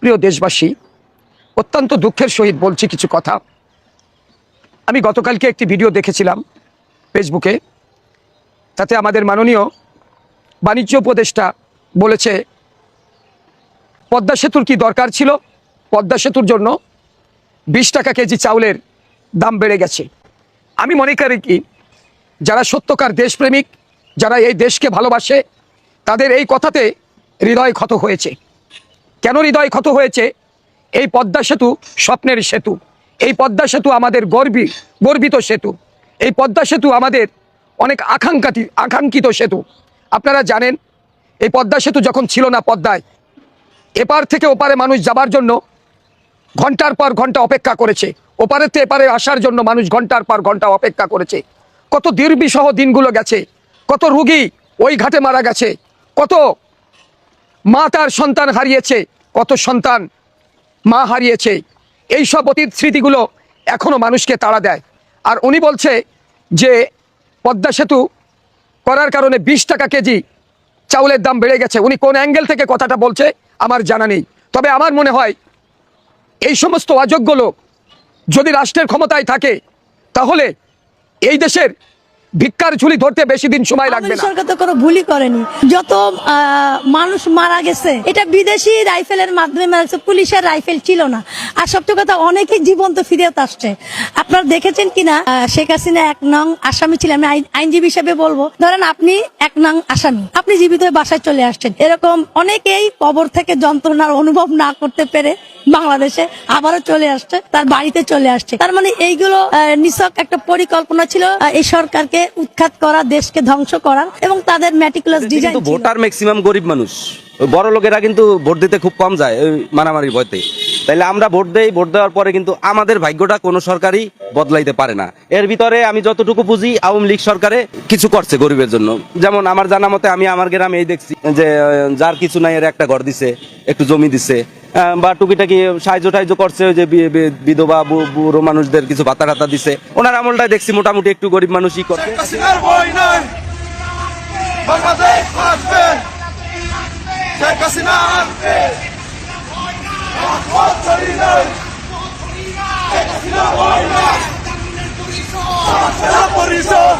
প্রিয় দেশবাসী, অত্যন্ত দুঃখের সহিত বলছি কিছু কথা। আমি গতকালকে একটি ভিডিও দেখেছিলাম ফেসবুকে। তাতে আমাদের মাননীয় বাণিজ্য উপদেষ্টা বলেছে পদ্মা সেতুর কি দরকার ছিল? পদ্মা সেতুর জন্য বিশ টাকা কেজি চাউলের দাম বেড়ে গেছে। আমি মনে করি কি, যারা সত্যকার দেশপ্রেমিক, যারা এই দেশকে ভালোবাসে, তাদের এই কথাতে হৃদয় ক্ষত হয়েছে। কেন হৃদয় ক্ষত হয়েছে? এই পদ্মা সেতু স্বপ্নের সেতু। এই পদ্মা সেতু আমাদের গর্বী, গর্বিত সেতু। এই পদ্মা সেতু আমাদের অনেক আকাঙ্ক্ষাতি, আকাঙ্ক্ষিত সেতু। আপনারা জানেন, এই পদ্মা সেতু যখন ছিল না পদ্মায় এপার থেকে ওপারে মানুষ যাবার জন্য ঘণ্টার পর ঘণ্টা অপেক্ষা করেছে। ওপারের থেকে এপারে আসার জন্য মানুষ ঘণ্টার পর ঘণ্টা অপেক্ষা করেছে। কত দীর্বিসহ দিনগুলো গেছে, কত রুগী ওই ঘাটে মারা গেছে, কত মা তার সন্তান হারিয়েছে, কত সন্তান মা হারিয়েছে। এই সব অতীত স্মৃতিগুলো এখনও মানুষকে তাড়া দেয়। আর উনি বলছে যে, পদ্মা সেতু করার কারণে বিশ টাকা কেজি চাউলের দাম বেড়ে গেছে। উনি কোন অ্যাঙ্গেল থেকে কথাটা বলছে? আমার জানা নেই। তবে আমার মনে হয় এই সমস্ত অযোগ্য লোক যদি রাষ্ট্রের ক্ষমতায় থাকে তাহলে এই দেশের ভিক্ষার ঝুলি ধরতে বেশি দিন সময় লাগবে না। সরকার তো কোনো ভুলই করেনি। যত মানুষ মারা গেছে এটা বিদেশি রাইফেলের মাধ্যমে মারা গেছে পুলিশের রাইফেল ছিল না। আর সবচেয়ে কথা অনেকেই জীবন্ত ফিরত আসছে। আপনারা দেখেছেন কিনা? শেখ হাসিনা এক নং আসামি ছিলেন আমি আইনজীবী হিসেবে বলব। ধরেন আপনি এক নং আসামি আপনি জীবিত বাসায় চলে আসছেন। এরকম অনেকেই কবর থেকে যন্ত্রণার অনুভব না করতে পেরে বাংলাদেশে আবারও চলে আসছে তার বাড়িতে চলে আসছে। তার মানে এইগুলো নিছক একটা পরিকল্পনা ছিল এই সরকারকে উৎখাত করা দেশকে ধ্বংস করার এবং তাদের ম্যাটিকুলাস ডিজাইন ভোটার ম্যাক্সিমাম গরিব মানুষ। বড় লোকেরা কিন্তু ভোট দিতে খুব কম যায় মারামারি ভয়তে। তাইলে আমরা ভোট দেই, ভোট দেওয়ার পরে কিন্তু আমাদের ভাগ্যটা কোনো সরকারই বদলাইতে পারে না। এর ভিতরে আমি যতটুকু বুঝি আওয়ামী লীগ সরকারে কিছু করছে গরিবের জন্য। যেমন আমার জানা মতে আমি আমার গ্রামে এই দেখছি যে, যার কিছু নাই এর একটা ঘর দিছে, একটু জমি দিছে। বা টুকিটাকি সাহায্য টাহায্য করছে ওই যে বিধবা বুড়ো মানুষদের কিছু ভাতা টাতা দিছে। ওনার আমলটাই দেখছি মোটামুটি একটু গরিব মানুষই করছে। শেখ হাসিনা পরিষদ।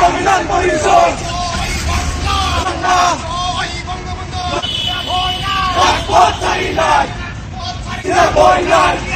সংবিধান পরিষদ। ছাড়ি নাই বই নাই।